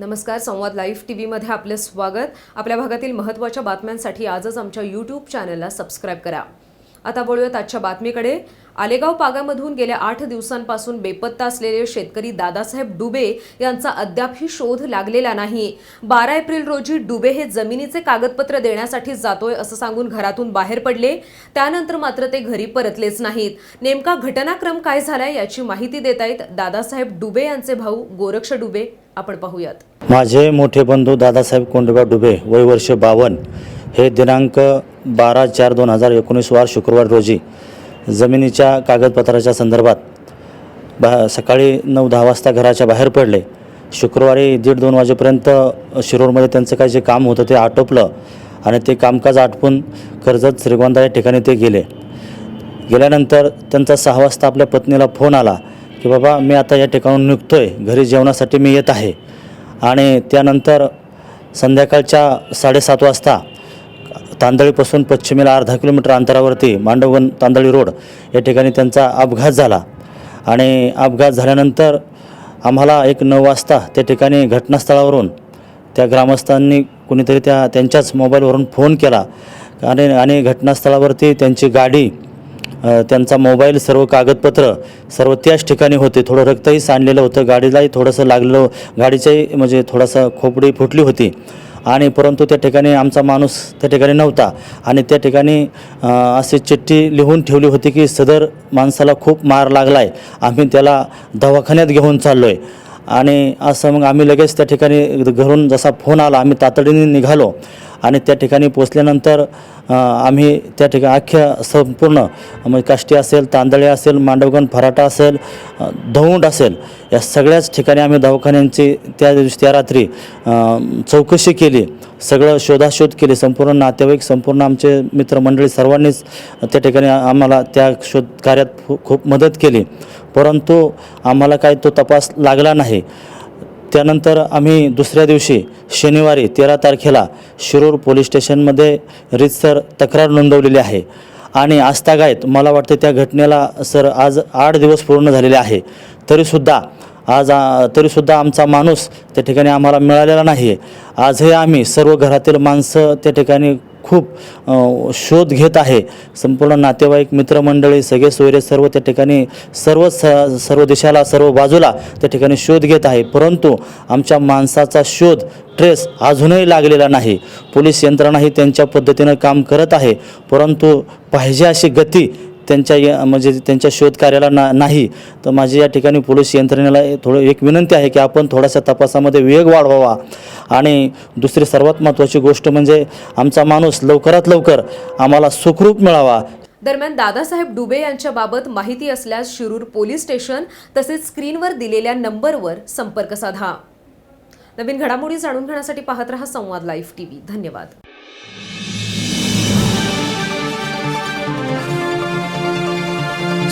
नमस्कार संवाद live T व्हीमध्ये आपले स्वागत. आपल्या भागातील महत्त्वाच्या बातम्यांसाठी आजच आमच्या यूट्यूब चॅनलला सबस्क्राईब करा. आता बोलूयात आजच्या बातमीकडे. आलेगाव पागामधून गेल्या आठ दिवसांपासून बेपत्ता असलेले शेतकरी दादासाहेब डुबे यांचा अद्यापही शोध लागलेला नाही. बारा एप्रिल रोजी डुबे हे जमिनीचे कागदपत्र देण्यासाठी जातोय असं सांगून घरातून बाहेर पडले. त्यानंतर मात्र ते घरी परतलेच नाहीत. नेमका घटनाक्रम काय झालाय याची माहिती देत आहेत दादासाहेब डुबे यांचे भाऊ गोरक्ष डुबे. आपण पाहूयात. माझे मोठे बंधू दादासाहेब कोंडबा डुबे वय वर्ष बावन हे दिनांक बारा चार दोन हजार एकोणीस वार शुक्रवार रोजी जमिनीच्या कागदपत्राच्या संदर्भात बा सकाळी नऊ दहा वाजता घराच्या बाहेर पडले. शुक्रवारी दीड दोन वाजेपर्यंत शिरोडमध्ये त्यांचं काय जे काम होतं ते आटोपलं आणि ते कामकाज आटपून कर्जत श्रीगोंदा या ठिकाणी ते गेले. गेल्यानंतर त्यांचा सहा वाजता आपल्या पत्नीला फोन आला की बाबा मी आता या ठिकाणून निघतो आहे घरी जेवणासाठी मी येत आहे. आणि त्यानंतर संध्याकाळच्या साडेसात वाजता तांदळीपासून पश्चिमेला अर्धा किलोमीटर अंतरावरती मांडवगण तांदळी रोड या ठिकाणी त्यांचा अपघात झाला. आणि अपघात झाल्यानंतर आम्हाला एक नऊ वाजता त्या ठिकाणी घटनास्थळावरून त्या ग्रामस्थांनी कुणीतरी त्या त्यांच्याच मोबाईलवरून फोन केला. आणि आणि घटनास्थळावरती त्यांची गाडी त्यांचा मोबाईल सर्व कागदपत्र सर्व त्याच ठिकाणी होते. थोडं रक्तही सांडलेलं होतं. गाडीलाही थोडंसं लागलेलं गाडीच्याही म्हणजे थोडंसं खोपडी फुटली होती. आणि परंतु त्या ठिकाणी आमचा माणूस त्या ठिकाणी नव्हता. आणि त्या ठिकाणी अशी चिठ्ठी लिहून ठेवली होती की सदर माणसाला खूप मार लागला आहे आम्ही त्याला दवाखान्यात घेऊन चाललो आहे आणि असं मग आम्ही लगेच त्या ठिकाणी घरून जसा फोन आला आम्ही तातडीने निघालो. आणि त्या ठिकाणी पोचल्यानंतर आम्ही त्या ठिकाणी अख्ख्या संपूर्ण म्हणजे काष्टी असेल तांदळे असेल मांडवगण फराटा असेल धौंड असेल या सगळ्याच ठिकाणी आम्ही दवाखान्यांची त्या दिवशी त्या रात्री चौकशी केली. सगळं शोधाशोध केली. संपूर्ण नातेवाईक संपूर्ण आमचे मित्रमंडळी सर्वांनीच त्या ठिकाणी आम्हाला त्या शोध कार्यात खूप मदत केली. परंतु आम्हाला काही तो तपास लागला नाही. त्यानंतर आम्ही दुसऱ्या दिवशी शनिवारी तेरा तारखेला शिरूर पोलीस स्टेशनमध्ये रितसर तक्रार नोंदवलेली आहे. आणि आस्थागायत मला वाटतं त्या घटनेला सर आज आठ दिवस पूर्ण झालेले आहे. तरीसुद्धा आज तरीसुद्धा आमचा माणूस त्या ठिकाणी आम्हाला मिळालेला नाही आहे आजही आम्ही सर्व घरातील माणसं त्या ठिकाणी खूप शोध घेत आहे. संपूर्ण नातेवाईक मित्रमंडळी सगळे सोयरे सर्व त्या ठिकाणी सर्व स सर्व देशाला सर्व बाजूला त्या ठिकाणी शोध घेत आहे. परंतु आमच्या माणसाचा शोध ट्रेस अजूनही लागलेला नाही. पोलीस यंत्रणाही त्यांच्या पद्धतीनं काम करत आहे. परंतु पाहिजे अशी गती त्यांच्या म्हणजे त्यांच्या शोध कार्याला ना नाही तर माझी या ठिकाणी पोलीस यंत्रणेला थोडं एक विनंती आहे की आपण थोडासा तपासामध्ये वेग वाढवावा. आणि दुसरी सर्वात महत्त्वाची गोष्ट म्हणजे आमचा माणूस लवकरात लवकर आम्हाला सुखरूप मिळावा. दरम्यान दादासाहेब डुबे यांच्या बाबत माहिती असल्यास शिरूर पोलीस स्टेशन तसेच स्क्रीनवर दिलेल्या नंबरवर संपर्क साधा. नवीन घडामोडी जाणून घेण्यासाठी पाहत रहा संवाद लाईव्ह टीव्ही. धन्यवाद.